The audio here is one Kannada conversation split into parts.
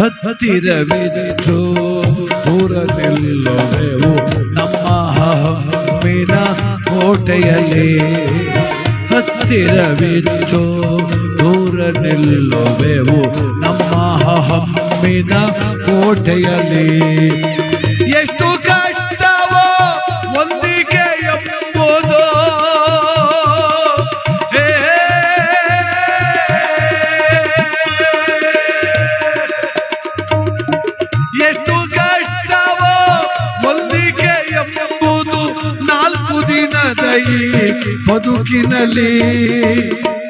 ಹತ್ತಿರವಿದ್ದು ದೂರ ನಿಲ್ಲುವೆವು ನಮ್ಮ ಹಮ್ಮಿನ ಕೋಟೆಯಲ್ಲಿ ಹತ್ತಿರವಿದ್ದು ದೂರ ನಮ್ಮ ಹಮ್ಮಿನ ಕೋಟೆಯಲ್ಲಿ. ಎಷ್ಟು ಈ ಬದುಕಿನಲ್ಲಿ,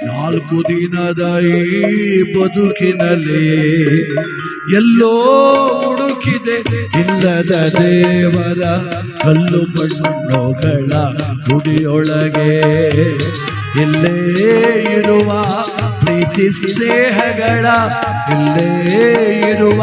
ನಾಲ್ಕು ದಿನದ ಈ ಬದುಕಿನಲ್ಲಿ ಎಲ್ಲೋ ಹುಡುಕಿದೆ ಇಲ್ಲದ ದೇವರ ಕಲ್ಲು ಮಣ್ಣುಗಳ ಗುಡಿಯೊಳಗೆ. ಇಲ್ಲೇ ಇರುವ ಪ್ರೀತಿ ಸ್ನೇಹಗಳ, ಇಲ್ಲೇ ಇರುವ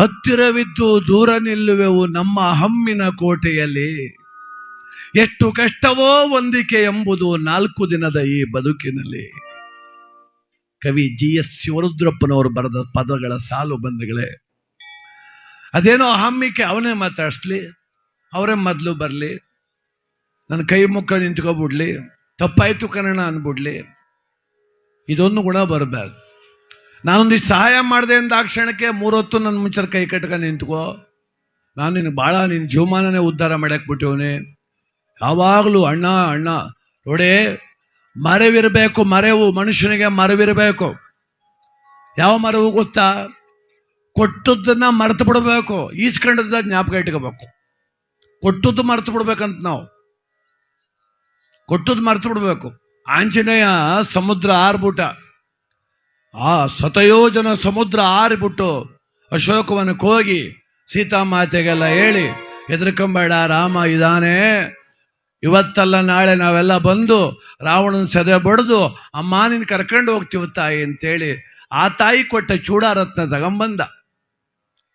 ಹತ್ತಿರವಿದ್ದು ದೂರ ನಿಲ್ಲುವೆವು ನಮ್ಮ ಹಮ್ಮಿನ ಕೋಟೆಯಲ್ಲಿ. ಎಷ್ಟು ಕಷ್ಟವೋ ಹೊಂದಿಕೆ ಎಂಬುದು ನಾಲ್ಕು ದಿನದ ಈ ಬದುಕಿನಲ್ಲಿ. ಕವಿ ಜಿ ಎಸ್ ಶಿವರುದ್ರಪ್ಪನವರು ಬರೆದ ಪದಗಳ ಸಾಲು ಬಂಧುಗಳೇ, ಅದೇನೋ ಹಮ್ಮಿಕೆ, ಅವನೇ ಮಾತಾಡಿಸ್ಲಿ, ಅವರೇ ಮೊದಲು ಬರಲಿ, ನನ್ನ ಕೈ ಮುಖ ನಿಂತ್ಕೊಬಿಡ್ಲಿ, ತಪ್ಪಾಯ್ತು ಕನ್ನಡ ಅನ್ಬಿಡ್ಲಿ, ಇದೊಂದು ಗುಣ ಬರಬಾರ್ದು. ನಾನೊಂದಿಷ್ಟು ಸಹಾಯ ಮಾಡಿದೆ ಅಂದ ಕ್ಷಣಕ್ಕೆ ಮೂರೊತ್ತು ನನ್ನ ಮುಂಚೆ ಕೈ ಕಟ್ಕೊಂಡು ನಿಂತ್ಕೋ. ನಾನು ನಿನಗೆ ಭಾಳ ನಿನ್ನ ಜೀವಮಾನನೇ ಉದ್ಧಾರ ಮಾಡಕ್ಕೆ ಬಿಟ್ಟಿವನೆ. ಯಾವಾಗಲೂ ಅಣ್ಣ ಅಣ್ಣ, ನೋಡೇ, ಮರೆವಿರಬೇಕು, ಮರೆವು, ಮನುಷ್ಯನಿಗೆ ಮರವಿರಬೇಕು. ಯಾವ ಮರವು ಗೊತ್ತಾ? ಕೊಟ್ಟದ್ದನ್ನ ಮರೆತು ಬಿಡಬೇಕು ಈಸ್ಕೊಂಡದ ಜ್ಞಾಪಕ ಇಟ್ಕೋಬೇಕು. ಕೊಟ್ಟದ್ದು ಮರೆತು ಬಿಡ್ಬೇಕಂತ ನಾವು. ಕೊಟ್ಟದ್ದು ಮರೆತು ಬಿಡಬೇಕು. ಆಂಜನೇಯ ಸಮುದ್ರ ಆರ್ಬಿಟ್ಟ ಆ ಸತಯೋಜನ ಸಮುದ್ರ ಆರಿಬಿಟ್ಟು ಅಶೋಕವನಕ್ಕೆ ಹೋಗಿ ಸೀತಾಮಾತೆಗೆಲ್ಲ ಹೇಳಿ, ಹೆದರ್ಕೊಂಬೇಡ ರಾಮ, ಇದಾನೆ. ಇವತ್ತಲ್ಲ ನಾಳೆ ನಾವೆಲ್ಲ ಬಂದು ರಾವಣನ ಸದೆ ಬಡಿದು ಅಮ್ಮ ನೀನು ಕರ್ಕೊಂಡು ಹೋಗ್ತೀವಿ ತಾಯಿ, ಅಂತೇಳಿ ಆ ತಾಯಿ ಕೊಟ್ಟ ಚೂಡಾರತ್ನ ತಗೊಂಬಂದ.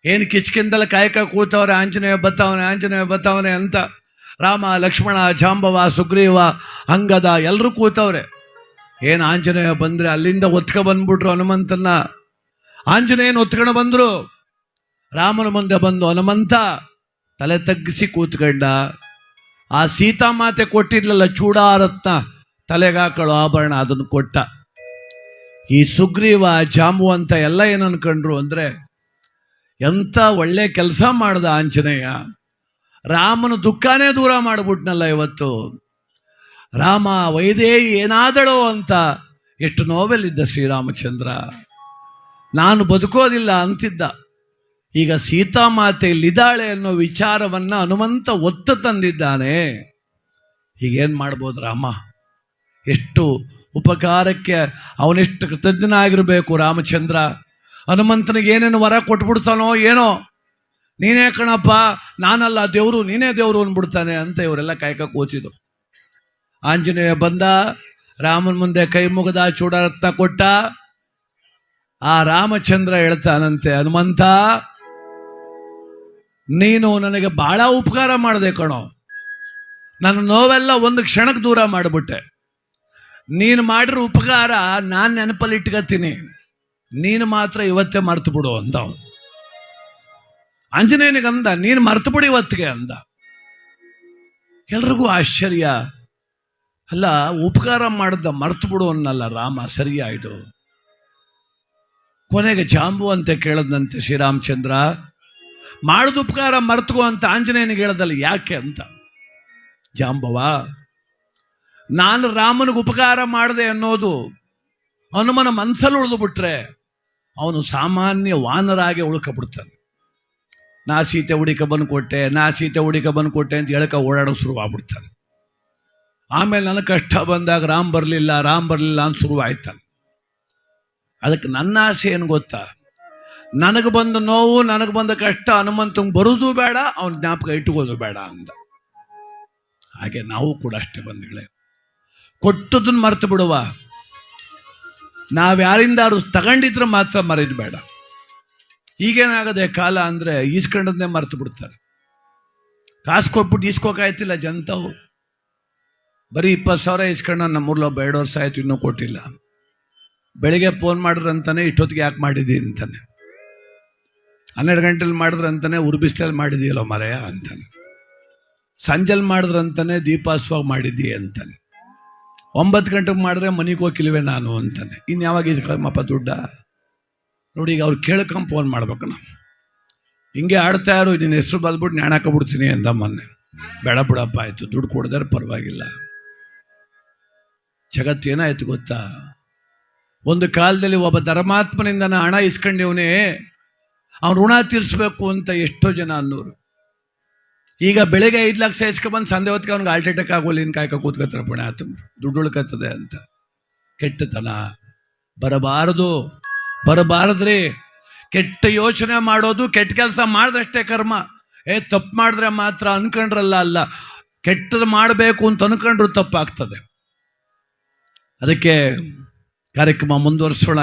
ಏನು ಕಿಚ್ಕಿಂದಲ್ಲ ಕಾಯಕ ಕೂತವ್ರೆ, ಆಂಜನೇಯ ಬತ್ತವನೆ ಆಂಜನೇಯ ಬತ್ತವನೆ, ಅಂತ ರಾಮ, ಲಕ್ಷ್ಮಣ, ಜಾಂಬವ, ಸುಗ್ರೀವ, ಅಂಗದ ಎಲ್ಲರೂ ಕೂತವ್ರೆ. ಏನು ಆಂಜನೇಯ ಬಂದ್ರೆ ಅಲ್ಲಿಂದ ಒತ್ಕ ಬಂದ್ಬಿಟ್ರು ಹನುಮಂತನ ಆಂಜನೇಯನ ಒತ್ಕೊಂಡು ಬಂದ್ರು. ರಾಮನ ಮುಂದೆ ಬಂದು ಹನುಮಂತ ತಲೆ ತಗ್ಗಿಸಿ ಕೂತ್ಕೊಂಡ. ಆ ಸೀತಾಮಾತೆ ಕೊಟ್ಟಿರ್ಲಿಲ್ಲ ಚೂಡಾರತ್ನ ತಲೆಗಾಕಳು ಆಭರಣ ಅದನ್ನು ಕೊಟ್ಟ. ಈ ಸುಗ್ರೀವ ಜಾಂಬುವಂತ ಎಲ್ಲ ಏನು ಅನ್ಕೊಂಡ್ರು ಅಂದ್ರೆ, ಎಂತ ಒಳ್ಳೆ ಕೆಲಸ ಮಾಡ್ದ ಆಂಜನೇಯ. ರಾಮನ ದುಃಖನೇ ದೂರ ಮಾಡ್ಬಿಟ್ನಲ್ಲ ಇವತ್ತು. ರಾಮ ವೈದೇಹಿ ಏನಾದಳೋ ಅಂತ ಎಷ್ಟು ನೋವೆಲ್ಲಿದ್ದ ಶ್ರೀರಾಮಚಂದ್ರ. ನಾನು ಬದುಕೋದಿಲ್ಲ ಅಂತಿದ್ದ. ಈಗ ಸೀತಾಮಾತೆ ಲಿದಾಳೆ ಅನ್ನೋ ವಿಚಾರವನ್ನ ಹನುಮಂತ ಒತ್ತು ತಂದಿದ್ದಾನೆ. ಈಗೇನು ಮಾಡ್ಬೋದು ರಾಮ? ಎಷ್ಟು ಉಪಕಾರಕ್ಕೆ ಅವನೆಷ್ಟು ಕೃತಜ್ಞನಾಗಿರಬೇಕು ರಾಮಚಂದ್ರ? ಹನುಮಂತನಿಗೆ ಏನೇನು ವರ ಕೊಟ್ಬಿಡ್ತಾನೋ ಏನೋ? ನೀನೇ ಕಣಪ್ಪ, ನಾನಲ್ಲ ದೇವರು, ನೀನೇ ದೇವರು ಅಂದ್ಬಿಡ್ತಾನೆ ಅಂತ ಇವರೆಲ್ಲ ಕಾಯ್ಕ ಕೂತಿದ್ರು. ಆಂಜನೇಯ ಬಂದ, ರಾಮನ ಮುಂದೆ ಕೈ ಮುಗದ ಚೂಡರತ್ನ ಕೊಟ್ಟ, ಆ ರಾಮಚಂದ್ರ ಹೇಳ್ತಾನಂತೆ, ಹನುಮಂತ, ನೀನು ನನಗೆ ಬಹಳ ಉಪಕಾರ ಮಾಡಿದೆ ಕಣೋ. ನನ್ನ ನೋವೆಲ್ಲ ಒಂದು ಕ್ಷಣಕ್ಕೆ ದೂರ ಮಾಡಿಬಿಟ್ಟೆ. ನೀನು ಮಾಡಿರೋ ಉಪಕಾರ ನಾನು ನೆನಪಲ್ಲಿ ಇಟ್ಕೋತೀನಿ ನೀನು ಮಾತ್ರ ಇವತ್ತೇ ಮರ್ತು ಬಿಡು ಅಂತ ಅಂದ, ನೀನು ಮರ್ತು ಬಿಡು ಇವತ್ತಿಗೆ ಅಂದ. ಎಲ್ರಿಗೂ ಆಶ್ಚರ್ಯ. ಅಲ್ಲ, ಉಪಕಾರ ಮಾಡಿದ ಮರ್ತು ಬಿಡು ಅನ್ನಲ್ಲ ರಾಮ ಸರಿಯಾಯಿತು ಕೊನೆಗೆ ಜಾಂಬು ಅಂತ ಕೇಳದಂತೆ ಶ್ರೀರಾಮಚಂದ್ರ. ಮಾಡಿದ ಉಪಕಾರ ಮರ್ತುಕೋ ಅಂತ ಆಂಜನೇಯನಿಗೆ ಹೇಳದಲ್ಲ, ಯಾಕೆ ಅಂತ. ಜಾಂಬವ ನಾನು ರಾಮನಿಗೆ ಉಪಕಾರ ಮಾಡಿದೆ ಅನ್ನೋದು ಹನುಮನ ಮನಸ್ಸಲ್ಲಿ ಉಳಿದು ಬಿಟ್ರೆ ಅವನು ಸಾಮಾನ್ಯ ವಾನರಾಗೆ ಉಳ್ಕೊಬಿಡ್ತಾನೆ. ನಾ ಸೀತೆ ಹುಡಿಕ ಬಂದು ಕೊಟ್ಟೆ ನಾ ಸೀತೆ ಹುಡಿಕ ಬಂದು ಕೊಟ್ಟೆ ಅಂತ ಹೇಳಕ ಓಡಾಡೋ ಶುರು ಆಗ್ಬಿಡ್ತಾನೆ ಆಮೇಲೆ ನನಗೆ ಕಷ್ಟ ಬಂದಾಗ ರಾಮ್ ಬರಲಿಲ್ಲ ರಾಮ್ ಬರಲಿಲ್ಲ ಅಂತ ಶುರುವಾಯ್ತಲ್ಲ. ಅದಕ್ಕೆ ನನ್ನ ಆಸೆ ಏನು ಗೊತ್ತಾ? ನನಗೆ ಬಂದ ನೋವು, ನನಗೆ ಬಂದ ಕಷ್ಟ, ಹನುಮಂತಂಗೆ ಬರೋದು ಬೇಡ, ಅವನ ಜ್ಞಾಪಕ ಇಟ್ಕೋದು ಬೇಡ ಅಂದ. ಹಾಗೆ ನಾವು ಕೂಡ ಅಷ್ಟೇ ಬಂಧುಗಳೇ. ಕೊಟ್ಟದನ್ನ ಮರೆತು ಬಿಡುವ. ನಾವು ಯಾರಿಂದಾರು ತಗೊಂಡಿದ್ರೆ ಮಾತ್ರ ಮರೆಯದು ಬೇಡ. ಈಗೇನಾಗದೆ ಕಾಲ ಅಂದ್ರೆ ಈಸ್ಕೊಂಡದ್ನೇ ಮರೆತು ಬಿಡ್ತಾರೆ. ಕಾಸು ಕೊಟ್ಬಿಟ್ಟು ಈಸ್ಕೋಕಾಯ್ತಿಲ್ಲ ಜನತಾವು. ಬರೀ ಇಪ್ಪತ್ತು ಸಾವಿರ ಇಸ್ಕೊಂಡು ನಮ್ಮ ಎರಡು ವರ್ಷ ಆಯ್ತು ಇನ್ನೂ ಕೊಟ್ಟಿಲ್ಲ. ಬೆಳಿಗ್ಗೆ ಫೋನ್ ಮಾಡಿದ್ರಂತಾನೆ ಇಷ್ಟೊತ್ತಿಗೆ ಯಾಕೆ ಮಾಡಿದಿ ಅಂತಾನೆ. ಹನ್ನೆರಡು ಗಂಟೆಲಿ ಮಾಡಿದ್ರಂತಾನೆ ಉರ್ಬಿಸ್ಲಲ್ಲಿ ಮಾಡಿದೀಯಲ್ಲ ಮರೆಯ ಅಂತಾನೆ. ಸಂಜೆಲ್ ಮಾಡಿದ್ರಂತಾನೆ ದೀಪಾಸ್ವಾಗ ಮಾಡಿದ್ದೀಯ ಅಂತಾನೆ. ಒಂಬತ್ತು ಗಂಟೆಗೆ ಮಾಡಿದ್ರೆ ಮನೆಗೆ ಹೋಗಿಲ್ವೇ ನಾನು ಅಂತಾನೆ. ಇನ್ನು ಯಾವಾಗ ಇಸ್ಕೊಳಮ್ಮಪ್ಪ ದುಡ್ಡ? ನೋಡಿ ಈಗ ಅವ್ರು ಕೇಳ್ಕೊಂಡು ಫೋನ್ ಮಾಡ್ಬೇಕು ನಾವು. ಹಿಂಗೆ ಆಡ್ತಾ ಇರು ನಿನ್ನ ಹೆಸರು ಬಲ್ಬಿಟ್ಟು ನ್ಯಾಣಾಕೊಬಿಡ್ತೀನಿ ಅಂದ ಮೊನ್ನೆ. ಬೇಡ ಬಿಡಪ್ಪ, ಆಯ್ತು. ದುಡ್ಡು ಕೊಡಿದ್ರೆ ಪರವಾಗಿಲ್ಲ. ಜಗತ್ತು ಏನಾಯ್ತು ಗೊತ್ತಾ? ಒಂದು ಕಾಲದಲ್ಲಿ ಒಬ್ಬ ಧರ್ಮಾತ್ಮನಿಂದ ನಾ ಹಣ ಇಸ್ಕೊಂಡಿವನೇ, ಅವ್ನು ಋಣ ತೀರಿಸ್ಬೇಕು ಅಂತ ಎಷ್ಟೋ ಜನ ಅನ್ನೋರು. ಈಗ ಬೆಳಿಗ್ಗೆ ಐದು ಲಕ್ಷ ಇಸ್ಕೊಬಂದು ಸಂದೆ ಹೊತ್ತಿಗೆ ಅವ್ನಿಗೆ ಹಾರ್ಟ್ ಅಟ್ಯಾಕ್ ಆಗೋಲ್ಲ ಇನ್ನು ಕಾಯ್ಕ ಕೂತ್ಕೋತಾರೆ ಪುಣ್ಯ. ಆತು ದುಡ್ಡು ಉಳ್ಕತ್ತದೆ ಅಂತ. ಕೆಟ್ಟತನ. ಬರಬಾರದು. ಬರಬಾರದ್ರಿ. ಕೆಟ್ಟ ಯೋಚನೆ ಮಾಡೋದು, ಕೆಟ್ಟ ಕೆಲಸ ಮಾಡಿದಷ್ಟೇ ಕರ್ಮ. ಏ, ತಪ್ಪು ಮಾಡಿದ್ರೆ ಮಾತ್ರ ಅನ್ಕೊಂಡ್ರಲ್ಲ ಅಲ್ಲ. ಕೆಟ್ಟದ್ದು ಮಾಡಬೇಕು ಅಂತ ಅನ್ಕೊಂಡ್ರು ತಪ್ಪಾಗ್ತದೆ. ಅದಕ್ಕೆ ಕಾರ್ಯಕ್ರಮ ಮುಂದುವರಿಸೋಣ.